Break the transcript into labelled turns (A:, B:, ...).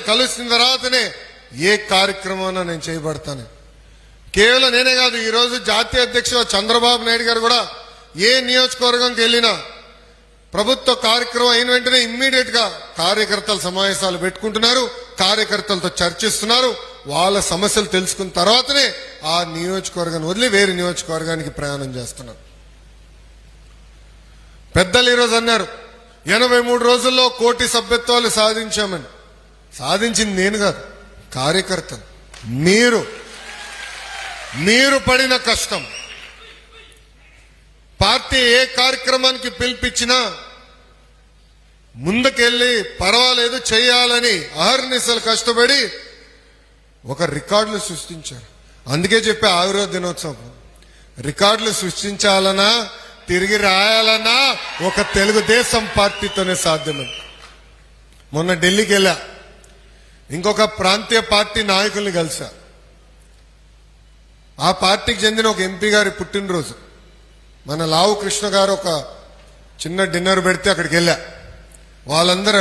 A: కలిసిన తర్వాతనే ఏ కార్యక్రమం నేను చేయబడతాను. కేవలం నేనే కాదు ఈ రోజు జాతీయ అధ్యక్షుడు చంద్రబాబు నాయుడు గారు కూడా ఏ నియోజకవర్గంకి వెళ్ళినా ప్రభుత్వ కార్యక్రమం అయిన వెంటనే ఇమ్మీడియట్గా కార్యకర్తల సమావేశాలు పెట్టుకుంటున్నారు కార్యకర్తలతో చర్చిస్తున్నారు వాళ్ళ సమస్యలు తెలుసుకున్న తర్వాతనే ఆ నియోజకవర్గాన్ని వదిలి వేరే నియోజకవర్గానికి ప్రయాణం చేస్తున్నారు. పెద్దలు ఈరోజు అన్నారు ఎనభై మూడు రోజుల్లో కోటి సభ్యత్వాలు సాధించామని. సాధించింది నేను కాదు కార్యకర్త మీరు మీరు పడిన కష్టం. పార్టీ ఏ కార్యక్రమానికి పిలిపించినా ముందుకెళ్ళి పర్వాలేదు చేయాలని అహర్నిశలు కష్టపడి ఒక రికార్డులు సృష్టించారు. అందుకే చెప్పే ఆయుర్వేద దినోత్సవం. రికార్డులు సృష్టించాలన్నా తిరిగి రాయాలన్నా ఒక తెలుగుదేశం పార్టీతోనే సాధ్యమే మొన్న ఢిల్లీకి వెళ్ళా. ఇంకొక ప్రాంతీయ పార్టీ నాయకుల్ని కలిసా. ఆ పార్టీకి చెందిన ఒక ఎంపీ గారి పుట్టినరోజు. మన లావు కృష్ణ గారు ఒక చిన్న డిన్నర్ పెడితే అక్కడికి వెళ్ళా. వాళ్ళందరూ